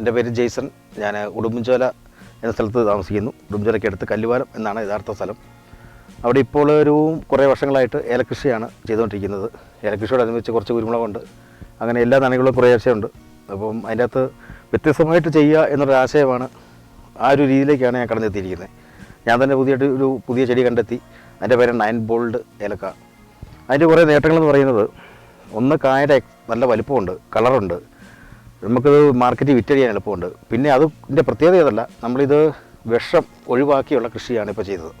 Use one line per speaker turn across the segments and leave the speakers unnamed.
എന്റെ പേര് ജെയ്സൺ. ഞാൻ ഉടുമ്പൻചോല എന്ന സ്ഥലത്ത് താമസിക്കുന്നു. ഉടുമ്പൻചോലയ്ക്ക് അടുത്ത് കല്ലുവാലം എന്നാണ് യഥാർത്ഥ സ്ഥലം. അവിടെ ഇപ്പോൾ ഒരു കുറേ വർഷങ്ങളായിട്ട് ഏലകൃഷിയാണ് ചെയ്തുകൊണ്ടിരിക്കുന്നത്. ഏലകൃഷിയോടനുബന്ധിച്ച് കുറച്ച് കുരുമുളകുണ്ട്. അങ്ങനെ എല്ലാ നനകളും കുറേ ആശയമുണ്ട് അപ്പം അതിന്റെ അകത്ത് വ്യത്യസ്തമായിട്ട് ചെയ്യുക എന്നൊരു ആശയമാണ് ആ ഒരു രീതിയിലേക്കാണ് ഞാൻ കടന്നെത്തിയിരിക്കുന്നത്. ഞാൻ തന്നെ പുതിയ ഒരു പുതിയ ചെടി കണ്ടെത്തി. അതിന്റെ പേര് നയൻ ബോൾഡ് ഏലക്ക. അതിന്റെ കുറേ നേട്ടങ്ങളെന്ന് പറയുന്നത് ഒന്ന് കായയുടെ നല്ല വലിപ്പമുണ്ട് കളറുണ്ട്. നമുക്കത് മാർക്കറ്റിൽ വിറ്റഴിയാൻ എളുപ്പമുണ്ട്. പിന്നെ അതിന്റെ പ്രത്യേകത ഏതല്ല നമ്മളിത് വിഷം ഒഴിവാക്കിയുള്ള കൃഷിയാണ് ഇപ്പോൾ ചെയ്തത്.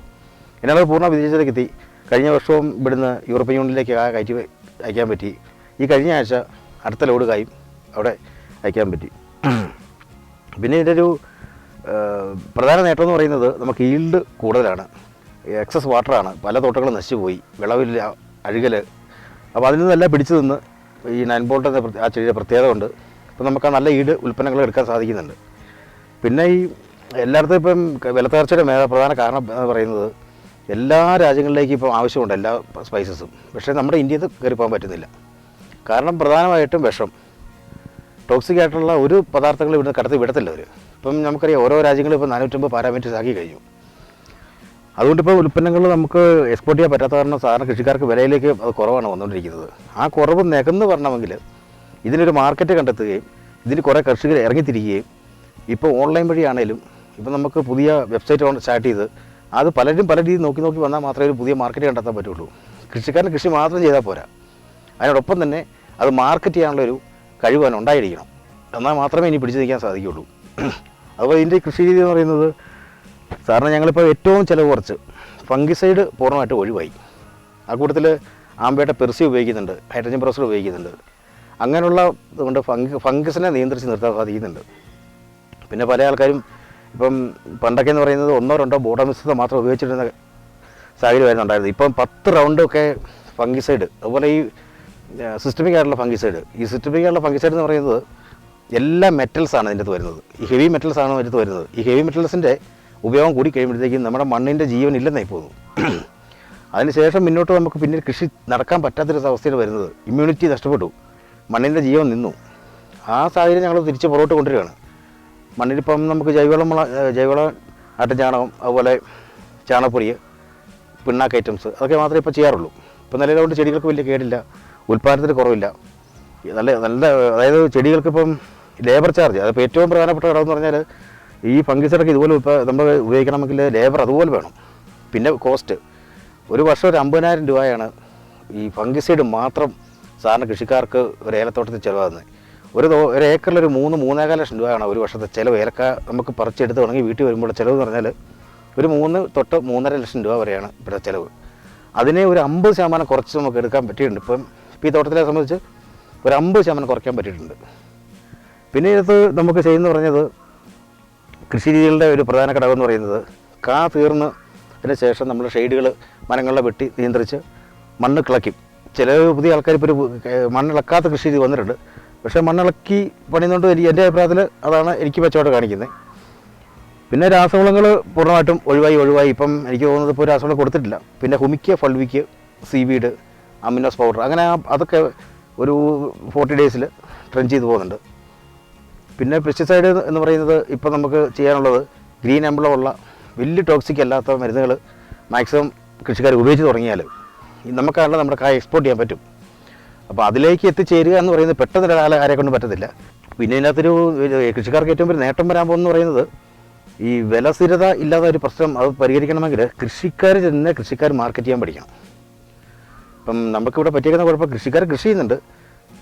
എന്നാൽ അത് പൂർണ വിദേശത്തേക്ക് എത്തി. കഴിഞ്ഞ വർഷവും ഇവിടുന്ന് യൂറോപ്യൻ യൂണിയനിലേക്ക് ആ കയറ്റി അയക്കാൻ പറ്റി. ഈ കഴിഞ്ഞ ആഴ്ച അടുത്ത ലോഡ് കായും അവിടെ അയക്കാൻ പറ്റി. പിന്നെ ഇതിന്റെ ഒരു പ്രധാന നേട്ടം എന്ന് പറയുന്നത് നമുക്ക് ഈൽഡ് കൂടുതലാണ്. എക്സസ് വാട്ടറാണ് പല തോട്ടങ്ങളും നശിച്ചുപോയി വിളവില്ല അഴുകൽ അപ്പോൾ അതിൽ നിന്നെല്ലാം പിടിച്ചു നിന്ന് ഈ നയൻ ബോൾട്ട് ആ ചെടിയുടെ പ്രത്യേകത ഉണ്ട് അപ്പോൾ നമുക്ക് നല്ല ഈട് ഉൽപ്പന്നങ്ങൾ എടുക്കാൻ സാധിക്കുന്നുണ്ട്. പിന്നെ ഈ എല്ലായിടത്തും ഇപ്പം വിലത്തകർച്ചയുടെ പ്രധാന കാരണം എന്ന് പറയുന്നത് എല്ലാ രാജ്യങ്ങളിലേക്കും ഇപ്പം ആവശ്യമുണ്ട് എല്ലാ സ്പൈസസും പക്ഷേ നമ്മുടെ ഇന്ത്യയിൽ കയറി പോകാൻ പറ്റുന്നില്ല. കാരണം പ്രധാനമായിട്ടും വിഷം. ടോക്സിക് ആയിട്ടുള്ള ഒരു പദാർത്ഥങ്ങൾ ഇവിടുന്ന് കടത്തി വിടത്തില്ല അവർ ഇപ്പം നമുക്കറിയാം ഓരോ രാജ്യങ്ങളും ഇപ്പോൾ നാനൂറ്റമ്പത് പാരാമീറ്റേഴ്സ് ആക്കി കഴിഞ്ഞു. അതുകൊണ്ട് ഇപ്പോൾ ഉൽപ്പന്നങ്ങൾ നമുക്ക് എക്സ്പോർട്ട് ചെയ്യാൻ പറ്റാത്ത കാരണം സാധാരണ കൃഷിക്കാർക്ക് വിലയിലേക്ക് അത് കുറവാണ് വന്നുകൊണ്ടിരിക്കുന്നത്. ആ കുറവ് നികന്ന് വരണമെങ്കിൽ ഇതിനൊരു മാർക്കറ്റ് കണ്ടെത്തുകയും ഇതിന് കുറേ കർഷകർ ഇറങ്ങിത്തിരിക്കുകയും ഇപ്പോൾ ഓൺലൈൻ വഴിയാണേലും ഇപ്പോൾ നമുക്ക് പുതിയ വെബ്സൈറ്റ് സ്റ്റാർട്ട് ചെയ്ത് അത് പലരും പല രീതിയിൽ നോക്കി നോക്കി വന്നാൽ മാത്രമേ ഒരു പുതിയ മാർക്കറ്റ് കണ്ടെത്താൻ പറ്റുള്ളൂ. കൃഷിക്കാരന് കൃഷി മാത്രം ചെയ്താൽ പോരാ. അതിനോടൊപ്പം തന്നെ അത് മാർക്കറ്റ് ചെയ്യാനുള്ളൊരു കഴിവ് അവൻ ഉണ്ടായിരിക്കണം. എന്നാൽ മാത്രമേ ഇനി പിടിച്ചു നിൽക്കാൻ സാധിക്കുകയുള്ളൂ. അതുപോലെ ഇതിന്റെ കൃഷി രീതി എന്ന് പറയുന്നത് സാറിന് ഞങ്ങളിപ്പോൾ ഏറ്റവും ചിലവ് കുറച്ച് ഫംഗിസൈഡ് പൂർണമായിട്ട് ഒഴിവായി. ആ കൂട്ടത്തിൽ ആമ്പേട്ട പെർസി ഉപയോഗിക്കുന്നുണ്ട് ഹൈഡ്രജൻ പ്രൊസർ ഉപയോഗിക്കുന്നുണ്ട്. അങ്ങനെയുള്ള കൊണ്ട് ഫംഗ് ഫംഗസിനെ നിയന്ത്രിച്ച് നിർത്താൻ സാധിക്കുന്നുണ്ട്. പിന്നെ പല ആൾക്കാരും ഇപ്പം പണ്ടൊക്കെ എന്ന് പറയുന്നത് ഒന്നോ രണ്ടോ ബോട്ടമിസ്ത മാത്രം ഉപയോഗിച്ചിരുന്ന സാഹചര്യമായിരുന്നു ഉണ്ടായിരുന്നത് ഇപ്പം പത്ത് റൗണ്ടൊക്കെ ഫംഗിസൈഡ് അതുപോലെ ഈ സിസ്റ്റമിക് ആയിട്ടുള്ള ഫംഗിസൈഡ്. ഈ സിസ്റ്റമിക് ആയിട്ടുള്ള ഫംഗിസൈഡ് എന്ന് പറയുന്നത് എല്ലാ മെറ്റൽസാണ് ആണ് ഇതിന്റെ അകത്ത് വരുന്നത്. ഈ ഹെവി മെറ്റൽസ് ആണ് ഇതിനകത്ത് വരുന്നത്. ഈ ഹെവി മെറ്റൽസിന്റെ ഉപയോഗം കൂടി കഴിയുമ്പോഴത്തേക്കും നമ്മുടെ മണ്ണിന്റെ ജീവൻ ഇല്ലെന്നായി പോകുന്നു. അതിനുശേഷം മുന്നോട്ട് നമുക്ക് പിന്നീട് കൃഷി നടക്കാൻ പറ്റാത്തൊരു അവസ്ഥയിൽ വരുന്നത്. ഇമ്മ്യൂണിറ്റി നഷ്ടപ്പെട്ടു. മണ്ണിന്റെ ജീവൻ നിന്നു. ആ സാഹചര്യം ഞങ്ങൾ തിരിച്ച് പുറകോട്ട് കൊണ്ടുവരികയാണ്. മണ്ണിലിപ്പം നമുക്ക് ജൈവവളം ആട്ടിൻ ചാണകം അതുപോലെ ചാണകപ്പൊടി പിണ്ണാക്ക് ഐറ്റംസ് അതൊക്കെ മാത്രമേ ഇപ്പോൾ ചെയ്യാറുള്ളൂ. ഇപ്പോൾ നിലവിലുകൊണ്ട് ചെടികൾക്ക് വലിയ കേടില്ല ഉൽപ്പാദനത്തിന് കുറവില്ല. നല്ല നല്ല അതായത് ചെടികൾക്ക് ഇപ്പം ലേബർ ചാർജ് അതിപ്പോൾ ഏറ്റവും പ്രധാനപ്പെട്ട ഘടകം എന്ന് പറഞ്ഞാൽ ഈ ഫംഗിസൈഡൊക്കെ ഇതുപോലെ നമ്മൾ ഉപയോഗിക്കണമെങ്കിൽ ലേബർ അതുപോലെ വേണം. പിന്നെ കോസ്റ്റ്. ഒരു വർഷം ഒരു അമ്പതിനായിരം രൂപയാണ് ഈ ഫംഗിസൈഡ് മാത്രം സാധാരണ കൃഷിക്കാർക്ക് ഒരു ഏലത്തോട്ടത്തിൽ ചിലവാകുന്നത്. ഒരു ഒരു ഏക്കറിൽ ഒരു മൂന്ന് മൂന്നേകാൽ ലക്ഷം രൂപയാണ് ഒരു വർഷത്തെ ചിലവ്. ഏലക്ക നമുക്ക് പറിച്ചെടുത്ത് തുടങ്ങി വീട്ടിൽ വരുമ്പോൾ ചിലവ് എന്ന് പറഞ്ഞാൽ ഒരു മൂന്ന് തൊട്ട് മൂന്നര ലക്ഷം രൂപ വരെയാണ് ഇവിടെ ചിലവ്. അതിനെ ഒരു അമ്പത് ശതമാനം കുറച്ച് നമുക്ക് എടുക്കാൻ പറ്റിയിട്ടുണ്ട്. ഇപ്പം ഇപ്പം ഈ തോട്ടത്തിലെ സംബന്ധിച്ച് ഒരു അമ്പത് ശതമാനം കുറയ്ക്കാൻ പറ്റിയിട്ടുണ്ട്. പിന്നെ ഇതിനകത്ത് നമുക്ക് ചെയ്യുന്ന പറഞ്ഞത് കൃഷി രീതികളുടെ ഒരു പ്രധാന ഘടകം എന്ന് പറയുന്നത് കാ തീർന്ന് അതിന് ശേഷം നമ്മൾ ഷെയ്ഡുകൾ മരങ്ങളുടെ വെട്ടി നിയന്ത്രിച്ച് മണ്ണ് കിളയ്ക്കും. ചില പുതിയ ആൾക്കാർ ഇപ്പോൾ ഒരു മണ്ണിളക്കാത്ത കൃഷി രീതി വന്നിട്ടുണ്ട്. പക്ഷേ മണ്ണിളക്കി പണിയുന്നതുകൊണ്ട് എനിക്ക് എന്റെ അഭിപ്രായത്തിൽ അതാണ് എനിക്ക് മെച്ചമായിട്ട് കാണിക്കുന്നത്. പിന്നെ രാസവളങ്ങൾ പൂർണമായിട്ടും ഒഴിവായി ഒഴിവായി. ഇപ്പം എനിക്ക് തോന്നുന്നത് ഇപ്പോൾ രാസവളം കൊടുത്തിട്ടില്ല. പിന്നെ humic fulvic seaweed aminos powder അങ്ങനെ അതൊക്കെ ഒരു ഫോർട്ടി ഡേയ്സിൽ ട്രെൻ ചെയ്ത് പോകുന്നുണ്ട്. പിന്നെ പെസ്റ്റിസൈഡ് എന്ന് പറയുന്നത് ഇപ്പോൾ നമുക്ക് ചെയ്യാനുള്ളത് ഗ്രീൻ എംബ്ലമുള്ള വലിയ ടോക്സിക് അല്ലാത്ത മരുന്നുകൾ മാക്സിമം കൃഷിക്കാർ ഉപയോഗിച്ച് തുടങ്ങിയാൽ ഈ നമുക്കല്ല നമ്മുടെ കായ എക്സ്പോർട്ട് ചെയ്യാൻ പറ്റും. അപ്പോൾ അതിലേക്ക് എത്തിച്ചേരുക എന്ന് പറയുന്നത് പെട്ടെന്ന് ആരെ കൊണ്ട് പറ്റത്തില്ല. പിന്നെ ഇതിനകത്തൊരു കൃഷിക്കാർക്ക് ഏറ്റവും വലിയ നേട്ടം വരാൻ പോകുന്നത് പറയുന്നത് ഈ വില സ്ഥിരത ഇല്ലാത്ത ഒരു പ്രശ്നം അത് പരിഹരിക്കണമെങ്കിൽ കൃഷിക്കാർ തന്നെ കൃഷിക്കാർ മാർക്കറ്റ് ചെയ്യാൻ പഠിക്കണം. ഇപ്പം നമുക്കിവിടെ പറ്റിയിരിക്കുന്ന കുഴപ്പം കൃഷിക്കാർ കൃഷി ചെയ്യുന്നുണ്ട്.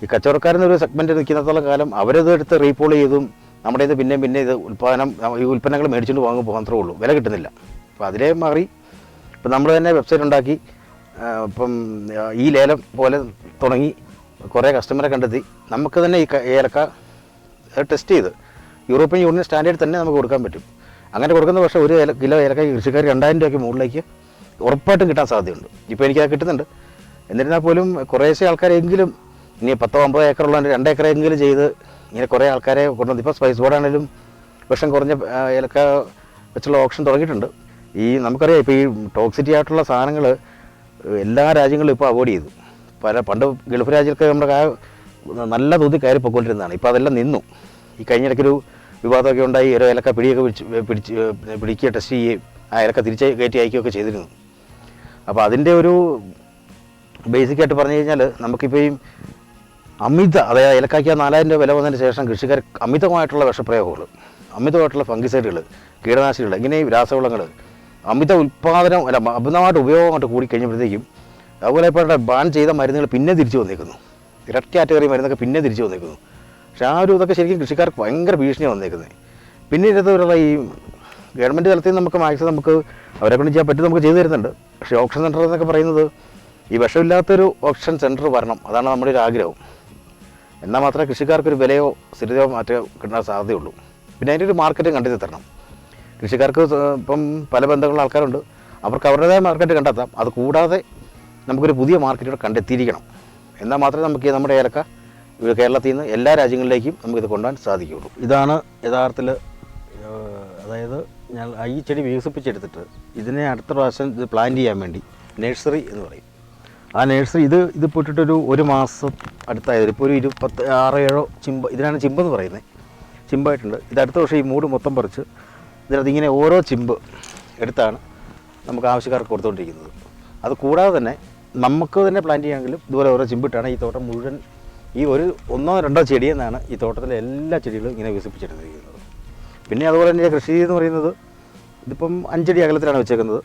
ഈ കച്ചവടക്കാരെന്നൊരു സെഗ്മെന്റ് നിൽക്കുന്നിടത്തോളം കാലം അവരത് എടുത്ത് റീപോൾ ചെയ്തും നമ്മുടെ ഇത് പിന്നെ പിന്നെ ഇത് ഉൽപ്പാദനം ഈ ഉൽപ്പന്നങ്ങൾ മേടിച്ചുകൊണ്ട് വാങ്ങുമ്പോൾ മാത്രമേ ഉള്ളൂ. വില കിട്ടുന്നില്ല. അപ്പോൾ അതിലേ മാറി. ഇപ്പം നമ്മൾ തന്നെ വെബ്സൈറ്റ് ഉണ്ടാക്കി. ഇപ്പം ഈ ലേലം പോലെ തുടങ്ങി കുറേ കസ്റ്റമറെ കണ്ടെത്തി. നമുക്ക് തന്നെ ഈ ഏലക്ക ടെസ്റ്റ് ചെയ്ത്. യൂറോപ്യൻ യൂണിയൻ സ്റ്റാൻഡേർഡ് തന്നെ നമുക്ക് കൊടുക്കാൻ പറ്റും. അങ്ങനെ കൊടുക്കുന്ന പക്ഷേ ഒരു കിലോ ഏലക്ക കൃഷിക്കാർ രണ്ടായിരം രൂപയ്ക്ക് മുകളിലേക്ക് ഉറപ്പായിട്ടും കിട്ടാൻ സാധ്യതയുണ്ട്. ഇപ്പോൾ എനിക്കത് കിട്ടുന്നുണ്ട്. എന്നിരുന്നാൽ പോലും കുറേശ്ശെ ആൾക്കാരെങ്കിലും ഇനി പത്തോ അമ്പതോ ഏക്കറുള്ള രണ്ട് ഏക്കറെങ്കിലും ചെയ്ത് ഇങ്ങനെ കുറേ ആൾക്കാരെ കൊണ്ടുവന്ന് ഇപ്പോൾ സ്പൈസ് ബോർഡാണെങ്കിലും വിഷം കുറഞ്ഞ ഏലക്ക വെച്ചുള്ള ഓപ്ഷൻ തുടങ്ങിയിട്ടുണ്ട്. ഈ നമുക്കറിയാം ഇപ്പോൾ ഈ ടോക്സിറ്റി ആയിട്ടുള്ള സാധനങ്ങൾ എല്ലാ രാജ്യങ്ങളും ഇപ്പോൾ അവോയ്ഡ് ചെയ്തു. പല പണ്ട് ഗൾഫ് രാജ്യത്തൊക്കെ നമ്മുടെ നല്ല തോതിൽ കയറി പോയിക്കൊണ്ടിരുന്നതാണ്. ഇപ്പോൾ അതെല്ലാം നിന്നു. ഈ കഴിഞ്ഞിടയ്ക്കൊരു വിവാദമൊക്കെ ഉണ്ടായി ഓരോ ഏലക്ക പിടിയൊക്കെ പിടിച്ച് പിടിച്ച് പിടിക്കുക ടെസ്റ്റ് ചെയ്യുകയും ആ ഏലക്ക തിരിച്ച് കയറ്റി അയക്കുകയൊക്കെ ചെയ്തിരുന്നു. അപ്പോൾ അതിന്റെ ഒരു ബേസിക്കായിട്ട് പറഞ്ഞു കഴിഞ്ഞാൽ നമുക്കിപ്പോൾ ഈ അമിത അതായത് ഏലക്കായ്ക്ക് ആ നാലായിരം രൂപ വില വന്നതിന് ശേഷം കൃഷിക്കാർ അമിതമായിട്ടുള്ള വിഷപ്രയോഗങ്ങൾ അമിതമായിട്ടുള്ള ഫംഗിസൈഡുകൾ കീടനാശിനികൾ ഇങ്ങനെ രാസവളങ്ങൾ അമിത ഉൽപ്പാദനം അല്ല അമിതമായിട്ട് ഉപയോഗം അങ്ങോട്ട് കൂടി കഴിഞ്ഞപ്പോഴത്തേക്കും അതുപോലെ ഇപ്പോൾ ബാൻ ചെയ്ത മരുന്നുകൾ പിന്നെ തിരിച്ചു വന്നേക്കുന്നു. ഇരട്ട കാറ്റഗറി മരുന്നൊക്കെ പിന്നെ തിരിച്ചു വന്നേക്കുന്നു. പക്ഷേ ആ ഒരു ഇതൊക്കെ ശരിക്കും കൃഷിക്കാർക്ക് ഭയങ്കര ഭീഷണിയാണ് വന്നേക്കുന്നത്. പിന്നെ ഇതിനകത്തുള്ള ഈ ഗവൺമെന്റ് തലത്തിൽ നമുക്ക് മാക്സിമം നമുക്ക് അവരെ കൊണ്ട് ചെയ്യാൻ പറ്റും നമുക്ക് ചെയ്തു തരുന്നുണ്ട്. പക്ഷേ ഓപ്ഷൻ സെന്റർ എന്നൊക്കെ പറയുന്നത് ഈ വിഷമില്ലാത്തൊരു ഓപ്ഷൻ സെന്റർ വരണം. അതാണ് നമ്മുടെ ഒരു ആഗ്രഹം. എന്നാൽ മാത്രമേ കൃഷിക്കാർക്കൊരു വിലയോ സ്ഥിരതയോ മാറ്റോ കിട്ടാൻ സാധ്യതയുള്ളൂ. പിന്നെ അതിന്റെ ഒരു മാർക്കറ്റ് കണ്ടെത്തി തരണം. കൃഷിക്കാർക്ക് ഇപ്പം പല ബന്ധങ്ങളുള്ള ആൾക്കാരുണ്ട്. അവർക്ക് അവരുടേതായ മാർക്കറ്റ് കണ്ടെത്താം. അത് കൂടാതെ നമുക്കൊരു പുതിയ മാർക്കറ്റ് കണ്ടെത്തിയിരിക്കണം. എന്നാൽ മാത്രമേ നമുക്ക് നമ്മുടെ ഏലക്ക കേരളത്തിൽ നിന്ന് എല്ലാ രാജ്യങ്ങളിലേക്കും നമുക്കിത് കൊണ്ടുപോകാൻ സാധിക്കുകയുള്ളൂ. ഇതാണ് യഥാർത്ഥത്തിൽ അതായത് ഞാൻ ഈ ചെടി വികസിപ്പിച്ചെടുത്തിട്ട് ഇതിനെ അടുത്ത പ്രാവശ്യം ഇത് പ്ലാൻ ചെയ്യാൻ വേണ്ടി നഴ്സറി എന്ന് പറയും. ആ നഴ്സറി ഇത് ഇത് പോയിട്ടൊരു ഒരു മാസം അടുത്തായത് ഇപ്പോൾ ഒരു ഇരുപത്തി ആറ് ഏഴോ ചിമ്പ് ഇതിനാണ് ചിമ്പെന്ന് പറയുന്നത്. ചിമ്പായിട്ടുണ്ട്. ഇത് അടുത്ത വർഷം ഈ മൂട് മൊത്തം പറിച്ച് ഇതിനകത്ത് ഇങ്ങനെ ഓരോ ചിമ്പ് എടുത്താണ് നമുക്ക് ആവശ്യക്കാർക്ക് കൊടുത്തുകൊണ്ടിരിക്കുന്നത്. അത് കൂടാതെ തന്നെ നമുക്ക് തന്നെ പ്ലാൻ ചെയ്യാമെങ്കിലും ഇതുപോലെ ഓരോ ചിമ്പിട്ടാണ് ഈ തോട്ടം മുഴുവൻ ഈ ഒരു ഒന്നോ രണ്ടോ ചെടിയിൽ നിന്നാണ് ഈ തോട്ടത്തിലെ എല്ലാ ചെടികളും ഇങ്ങനെ വികസിപ്പിച്ചെടുത്തിരിക്കുന്നത്. പിന്നെ അതുപോലെ തന്നെ കൃഷി എന്ന് പറയുന്നത് ഇതിപ്പം അഞ്ചടി അകലത്തിലാണ് വെച്ചേക്കുന്നത്.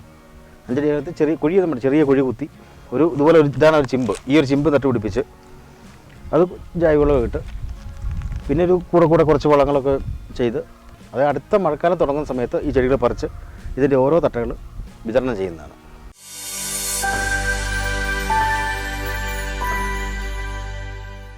അഞ്ചടി അകലത്തിൽ ചെറിയ കുഴി നമ്മൾ ചെറിയ കുഴി കുത്തി ഒരു ഇതുപോലെ ഒരു ഇതാണ് ഒരു ചിമ്പ്. ഈ ഒരു ചിമ്പ് നട്ടുപിടിപ്പിച്ച് അത് ജൈവവളമൊക്കെ ഇട്ട് പിന്നെ ഒരു കൂടെ കൂടെ കുറച്ച് വളങ്ങളൊക്കെ ചെയ്ത് അത് അടുത്ത മഴക്കാലം തുടങ്ങുന്ന സമയത്ത് ഈ ചെടികൾ പറിച്ച് ഇതിന്റെ ഓരോ തട്ടകൾ വിതരണം ചെയ്യുന്നതാണ്.